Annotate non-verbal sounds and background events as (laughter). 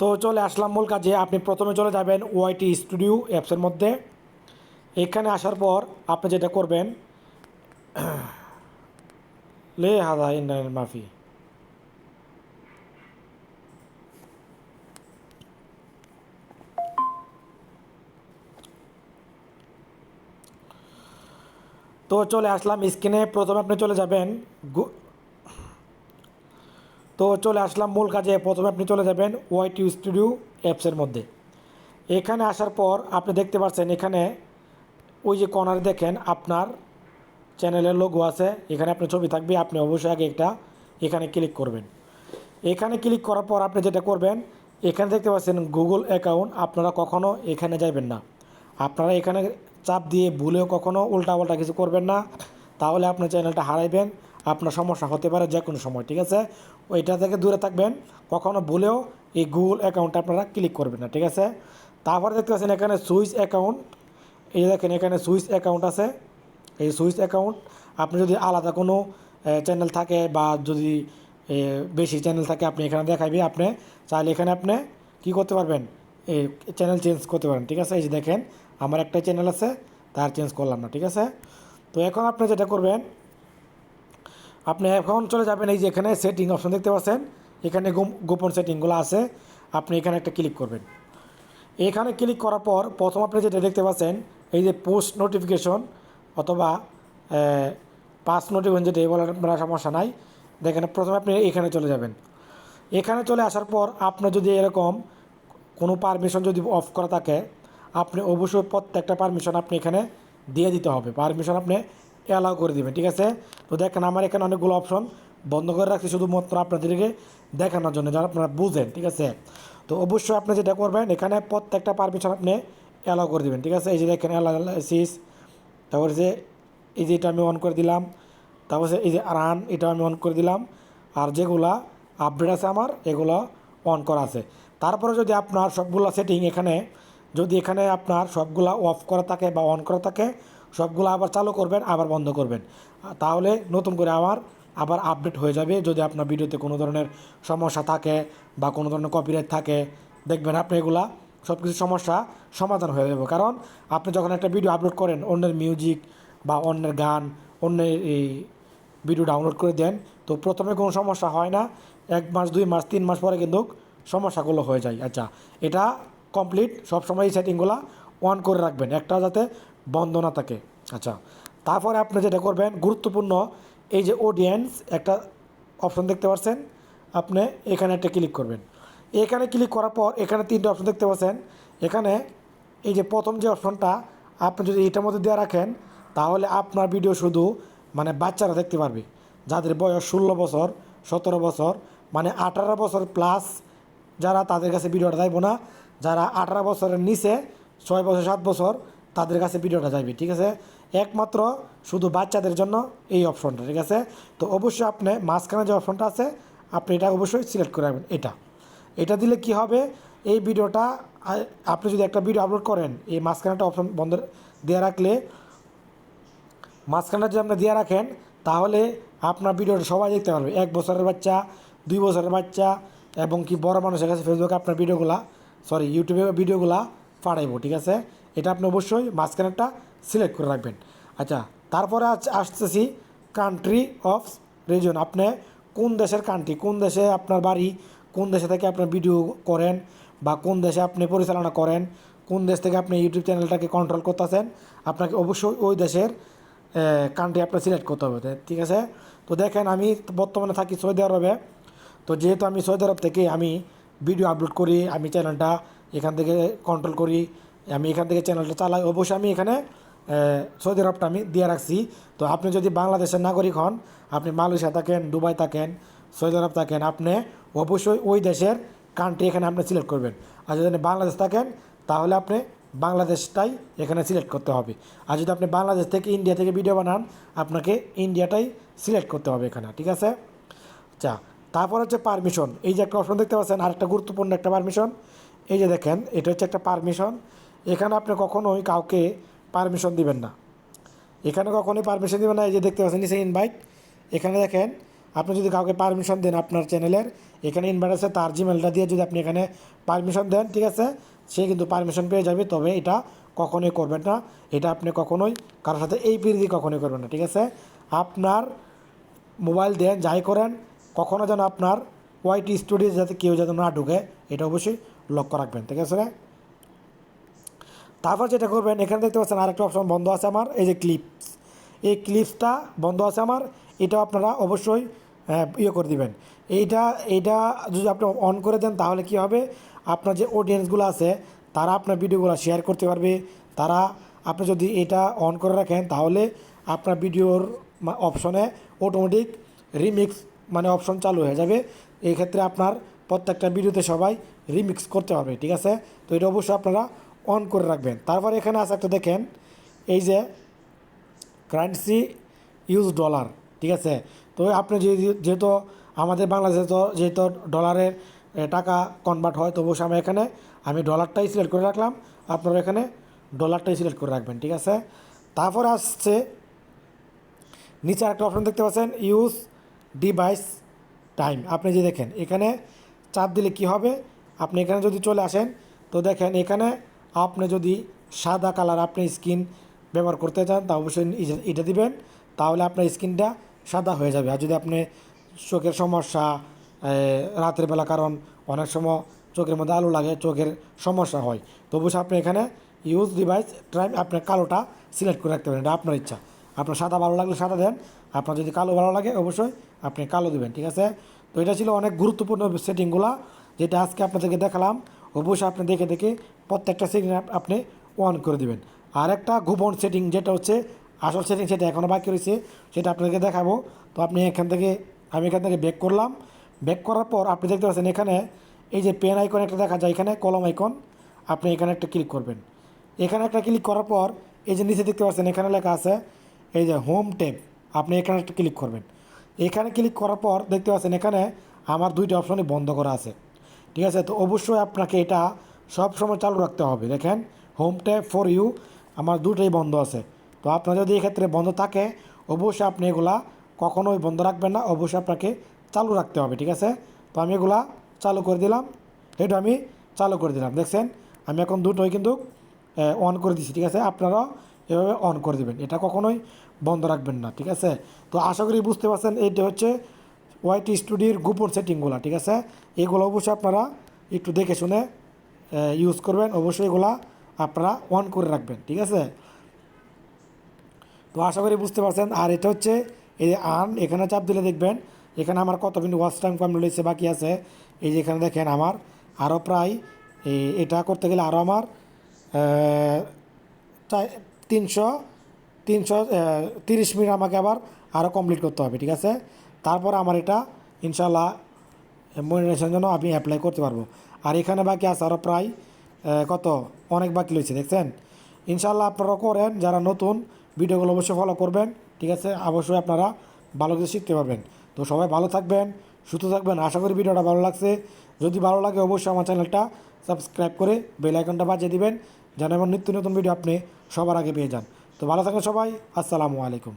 তো চলে আসলাম মূল কাজে। আপনি প্রথমে চলে যাবেন ওয়াইটি স্টুডিও অ্যাপসের মধ্যে। এখানে আসার পর আপনি যেটা করবেন, (clears throat) লে হাদা ইন্টারনেট মাফি। তো চলে আসলাম স্ক্রিনে। প্রথমে আপনি চলে যাবেন তো চলে আসলাম মূল কাজে। প্রথমে আপনি চলে যাবেন ওয়াইটি স্টুডিও অ্যাপসের মধ্যে। এখানে আসার পর আপনি দেখতে পাচ্ছেন এখানে ওই যে কর্নারে দেখেন আপনার চ্যানেলের লোগো আছে। এখানে আপনার ছবি থাকবে। আপনি অবশ্যই আগে একটা এখানে ক্লিক করবেন। এখানে ক্লিক করার পর আপনি যেটা করবেন, এখানে দেখতে পাচ্ছেন গুগল অ্যাকাউন্ট। আপনারা কখনও এখানে যাবেন না। আপনারা এখানে চাপ দিয়ে ভুলেও কখনও উল্টা পাল্টা কিছু করবেন না। তাহলে আপনার চ্যানেলটা হারাইবেন। আপনার সমস্যা হতে পারে যে কোনো সময়, ঠিক আছে? ওইটা থেকে দূরে থাকবেন কখনও ভুলেও এই গুগল অ্যাকাউন্টটা আপনারা ক্লিক করবেন না, ঠিক আছে? তারপরে দেখতে পাচ্ছেন এখানে সুইচ অ্যাকাউন্ট এই যে দেখেন এখানে সুইচ অ্যাকাউন্ট আছে। এই সুইচ অ্যাকাউন্ট আপনি যদি আলাদা কোনো চ্যানেল থাকে বা যদি বেশি চ্যানেল থাকে, আপনি এখানে দেখাইবে আপনি চাইলে এখানে আপনি কি করতে পারবেন? এই চ্যানেল চেঞ্জ করতে পারেন ঠিক আছে? এই যে দেখেন, আমার একটা চ্যানেল আছে, তার চেঞ্জ করলাম না, ঠিক আছে? তো এখন আপনি যেটা করবেন আপনি এখন চলে যাবেন এই যে এখানে সেটিং অপশন দেখতে পাচ্ছেন। এখানে গোপন সেটিংগুলো আছে। আপনি এখানে একটা ক্লিক করবেন। এখানে ক্লিক করার পর প্রথম আপনি যেটা দেখতে পাচ্ছেন, এই যে পোস্ট নোটিফিকেশন অথবা পাস নোটিফিকেশন যেটা এই বলার আপনার সমস্যা নাই। দেখেন, প্রথমে আপনি এখানে চলে যাবেন। এখানে চলে আসার পর আপনার যদি এরকম কোনো পারমিশন যদি অফ করা থাকে, আপনি অবশ্যই প্রত্যেকটা পারমিশন আপনি এখানে দিয়ে দিতে হবে। পারমিশন আপনি অ্যালাউ করে দেবেন, ঠিক আছে? তো দেখেন আমার এখানে অনেকগুলো অপশন বন্ধ করে রাখছি শুধুমাত্র আপনাদেরকে দেখানোর জন্য, যারা আপনারা বুঝেন, ঠিক আছে? তো অবশ্যই আপনি যেটা করবেন, এখানে প্রত্যেকটা পারমিশন আপনি অ্যালাউ করে দেবেন, ঠিক আছে? এই যে দেখেন অ্যালাইসিস তারপরে যে এই যে এটা আমি অন করে দিলাম, তারপর এই যে রান এটা আমি অন করে দিলাম, আর যেগুলা আপডেট আছে আমার, এগুলো অন করা আছে। তারপরে যদি আপনার সবগুলা সেটিং এখানে, যদি এখানে আপনার সবগুলা অফ করা থাকে বা অন করা থাকে সবগুলো আবার চালু করবেন, আবার বন্ধ করবেন। তাহলে নতুন করে আবার আবার আপডেট হয়ে যাবে। যদি আপনার ভিডিওতে কোনো ধরনের সমস্যা থাকে বা কোনো ধরনের কপিরাইট থাকে, দেখবেন আপনি এগুলা সব কিছু সমস্যা সমাধান হয়ে যাবে। কারণ আপনি যখন একটা ভিডিও আপলোড করেন, অন্যের মিউজিক বা অন্যের গান, অন্যের এই ভিডিও ডাউনলোড করে দেন, তো প্রথমে কোনো সমস্যা হয় না। এক মাস, দুই মাস, তিন মাস পরে কিন্তু সমস্যাগুলো হয়ে যায়। আচ্ছা এটা কমপ্লিট সবসময় এই সেটিংগুলো অন করে রাখবেন। একটা যাতে বন্ধ না থাকে। আচ্ছা তারপরে আপনি যেটা করবেন, গুরুত্বপূর্ণ এই যে অডিয়েন্স একটা অপশন দেখতে পাচ্ছেন, আপনি এখানে একটা ক্লিক করবেন। এখানে ক্লিক করার পর এখানে তিনটে অপশন দেখতে পাচ্ছেন। এখানে এই যে প্রথম যে অপশনটা আপনি যদি এটার মধ্যে দেওয়া রাখেন, তাহলে আপনার ভিডিও শুধু মানে বাচ্চারা দেখতে পারবে। যাদের বয়স ষোলো বছর, সতেরো বছর মানে আঠারো বছর প্লাস যারা তাদের কাছে ভিডিওটা যাইব না, যারা আঠারো বছরের নিচে, ছয় বছর, সাত বছর তাদের কাছে ভিডিওটা যাবে ঠিক আছে? একমাত্র শুধু বাচ্চাদের জন্য এই অপশনটা ঠিক আছে? তো অবশ্যই আপনি মাঝখানে যে অপশনটা আছে, আপনি এটা অবশ্যই সিলেক্ট করে রাখবেন, এটা। এটা দিলে কি হবে? এই ভিডিওটা আপনি যদি একটা ভিডিও আপলোড করেন, এই মাঝখানে একটা অপশন বন্ধ দেওয়া রাখলে মাঝখানটা যদি আপনি দিয়ে রাখেন, তাহলে আপনার ভিডিওটা সবাই দেখতে পারবে। এক বছরের বাচ্চা, দুই বছরের বাচ্চা, এবং কি বড় মানুষের কাছে ফেসবুকে আপনার ভিডিওগুলা সরি ইউটিউবে ভিডিওগুলা পাঠাইবো, ঠিক আছে? এটা আপনি অবশ্যই মাঝখানেরটা সিলেক্ট করে রাখবেন। আচ্ছা তারপরে আসতেছি কান্ট্রি অফ রিজন আপনি কোন দেশের কান্ট্রি কোন দেশে আপনার বাড়ি? কোন দেশে থেকে আপনার ভিডিও করেন? বা কোন দেশে আপনি পরিচালনা করেন? কোন দেশ থেকে আপনি ইউটিউব চ্যানেলটাকে কন্ট্রোল করতেছেন? আপনাকে অবশ্যই ওই দেশের কান্ট্রি আপনার সিলেক্ট করতে হবে। ঠিক আছে? তো দেখেন, আমি বর্তমানে থাকি সৌদি আরবে। তো যেহেতু আমি সৌদি আরব থেকে আমি ভিডিও আপলোড করি, আমি চ্যানেলটা এখান থেকে কন্ট্রোল করি আমি এখান থেকে চ্যানেলটা চালাই, অবশ্যই আমি এখানে সৌদি আরবটা আমি দিয়ে রাখছি। তো আপনি যদি বাংলাদেশের নাগরিক হন, আপনি মালয়েশিয়া থাকেন, দুবাই থাকেন, সৌদি আরব থাকেন, আপনি অবশ্যই ওই দেশের কান্ট্রি এখানে আপনি সিলেক্ট করবেন। আর যদি বাংলাদেশ থাকেন, তাহলে আপনি বাংলাদেশটাই এখানে সিলেক্ট করতে হবে। আর যদি আপনি বাংলাদেশ থেকে ইন্ডিয়া থেকে ভিডিও বানান, আপনাকে ইন্ডিয়াটাই সিলেক্ট করতে হবে এখানে, ঠিক আছে? আচ্ছা তারপর হচ্ছে পারমিশন এই যে একটা অপশন দেখতে পাচ্ছেন আর একটা গুরুত্বপূর্ণ একটা পারমিশন এই যে দেখেন, এটা হচ্ছে একটা পারমিশন এখানে আপনি কখনোই কাউকে পারমিশন দিবেন না। এখানে কখনোই পারমিশন দিবেন না, এই যে দেখতে পাচ্ছেন, নিচে ইনভাইট এখানে দেখেন, আপনি যদি কাউকে পারমিশন দেন আপনার চ্যানেলের এখানে ইনভার্টার তার জিমেলটা দিয়ে যদি আপনি এখানে পারমিশন দেন, ঠিক আছে? সে কিন্তু পারমিশন পেয়ে যাবে, তবে এটা কখনোই করবেন না। এটা আপনি কখনোই কারোর সাথে এই পিরিয়ডে কখনোই করবেন না, ঠিক আছে? আপনার মোবাইল দেন, যাই করেন, কখনো যেন আপনার ওয়াইটি স্টুডিও যাতে কেউ যাতে না ঢুকে, এটা অবশ্যই লক্ষ্য রাখবেন, ঠিক আছে তারপর যেটা করবেন, এখানে দেখতে পাচ্ছেন আরেকটা অপশন বন্ধ আছে আমার, এই যে ক্লিপস এই ক্লিপসটা বন্ধ আছে আমার, এটাও আপনারা অবশ্যই ইয়ে করে দিবেন। এইটা এইটা যদি আপনি অন করে দেন, তাহলে কি হবে? আপনার যে অডিয়েন্সগুলো আছে, তারা আপনার ভিডিওগুলো শেয়ার করতে পারবে। তারা, আপনি যদি এটা অন করে রাখেন, তাহলে আপনার ভিডিওর অপশনে অটোমেটিক রিমিক্স মানে অপশন চালু হয়ে যাবে। এই ক্ষেত্রে আপনার প্রত্যেকটা ভিডিওতে সবাই রিমিক্স করতে পারবে, ঠিক আছে? তো এটা অবশ্যই আপনারা অন করে রাখবেন। তারপর এখানে আছে একটা দেখেন, এই যে কারেন্সি ইউজ ডলার ঠিক আছে? তো আপনি যে- যেহেতু আমাদের বাংলাদেশে তো যেহেতু ডলারের টাকা কনভার্ট হয় তো অবশ্যই আমি এখানে, আমি ডলারটাই সিলেক্ট করে রাখলাম। আপনারা এখানে ডলারটাই সিলেক্ট করে রাখবেন, ঠিক আছে? তারপর আসছে, নিচে একটা অপশন দেখতে পাচ্ছেন ইউজ ডিভাইস টাইম আপনি যে দেখেন, এখানে চাপ দিলে কি হবে? আপনি এখানে যদি চলে আসেন, তো দেখেন এখানে আপনি যদি সাদা কালার আপনি স্কিন ব্যবহার করতে চান, তা অবশ্যই এটা দিবেন। তাহলে আপনার স্কিনটা সাদা হয়ে যাবে। আর যদি আপনি চোখের সমস্যা রাতের বেলা, কারণ অনেক সময় চোখের মধ্যে আলো লাগে, চোখের সমস্যা হয়। তো অবশ্যই আপনি এখানে ইউজ ডিভাইস টাইম আপনার কালোটা সিলেক্ট করে রাখতে পারেন। এটা আপনার ইচ্ছা। আপনার সাদা ভালো লাগলে সাদা দেন, আপনার যদি কালো ভালো লাগে, অবশ্যই আপনি কালো দেবেন, ঠিক আছে? তো এটা ছিল অনেক গুরুত্বপূর্ণ সেটিংগুলো যেটা আজকে আপনাদেরকে দেখালাম। অবশ্যই আপনি দেখে দেখে প্রত্যেকটা সেটিং আপনি অন করে দেবেন। আর একটা গোপন সেটিং যেটা হচ্ছে, আসল সেটিং সেটা এখনও বাকি রয়েছে, সেটা আপনাদেরকে দেখাবো। তো আপনি এখান থেকে, আমি এখান থেকে ব্যাক করলাম। ব্যাক করার পর আপনি দেখতে পাচ্ছেন এখানে এই যে পেন আইকন একটা দেখা যায়, এখানে কলম আইকন আপনি এখানে একটা ক্লিক করবেন। এখানে একটা ক্লিক করার পর এই যে নিচে দেখতে পাচ্ছেন, এখানে লেখা আছে, এই যে হোম ট্যাব আপনি এখানে একটা ক্লিক করবেন। এখানে ক্লিক করার পর দেখতে পাচ্ছেন এখানে আমার দুইটা অপশনই বন্ধ করা আছে। ঠিক আছে? তো অবশ্যই আপনাকে এটা সব সময় চালু রাখতে হবে। দেখেন হোম ট্যাব ফর ইউ আমার দুটোই বন্ধ আছে। তো আপনার যদি এক্ষেত্রে বন্ধ থাকে, অবশ্যই আপনি এগুলা কখনোই বন্ধ রাখবেন না, অবশ্যই আপনাকে চালু রাখতে হবে, ঠিক আছে? তো আমি এগুলা চালু করে দিলাম। এটা আমি চালু করে দিলাম। দেখছেন, আমি এখন দুটোই কিন্তু অন করে দিচ্ছি ঠিক আছে? আপনারাও এভাবে অন করে দেবেন। এটা কখনোই বন্ধ রাখবেন না, ঠিক আছে? তো আশা করি বুঝতে পারছেন, এইটা হচ্ছে ওয়াইটি স্টুডিওর গোপন সেটিংগুলো ঠিক আছে? এগুলো অবশ্যই আপনারা একটু দেখে শুনে ইউজ করবেন, অবশ্যই এগুলা আপনারা অন করে রাখবেন, ঠিক আছে? তো আশা করি বুঝতে পারছেন। আর এটা হচ্ছে এই যে আর্ন এখানে চাপ দিলে দেখবেন, এখানে আমার কত মিনিট ওয়াচ টাইম কম হয়েছে বাকি আছে। এই যে এখানে দেখেন আমার আরও প্রায় এটা করতে গেলে আরও আমার তিনশো তিনশো তিরিশ মিনিট আমাকে আবার আরও কমপ্লিট করতে হবে, ঠিক আছে? তারপর আমার এটা ইনশাল্লাহ মনিটাইজেশন জন্য আমি অ্যাপ্লাই করতে পারব। আর এখানে বাকি আছে আরও প্রায় কত? অনেক বাকি রয়েছে, দেখছেন? ইনশাল্লাহ আপনারা করেন, যারা নতুন, ভিডিওগুলো অবশ্যই ফলো করবেন, ঠিক আছে? অবশ্যই আপনারা ভালো কিছু শিখতে পারবেন। তো সবাই ভালো থাকবেন, সুস্থ থাকবেন। আশা করি ভিডিওটা ভালো লাগছে। যদি ভালো লাগে, অবশ্যই আমার চ্যানেলটা সাবস্ক্রাইব করে বেল আইকনটা বাজিয়ে দিবেন, যেন আমার নিত্য নতুন ভিডিও আপনি সবার আগে পেয়ে যান। তো ভালো থাকেন সবাই, আসসালামু আলাইকুম।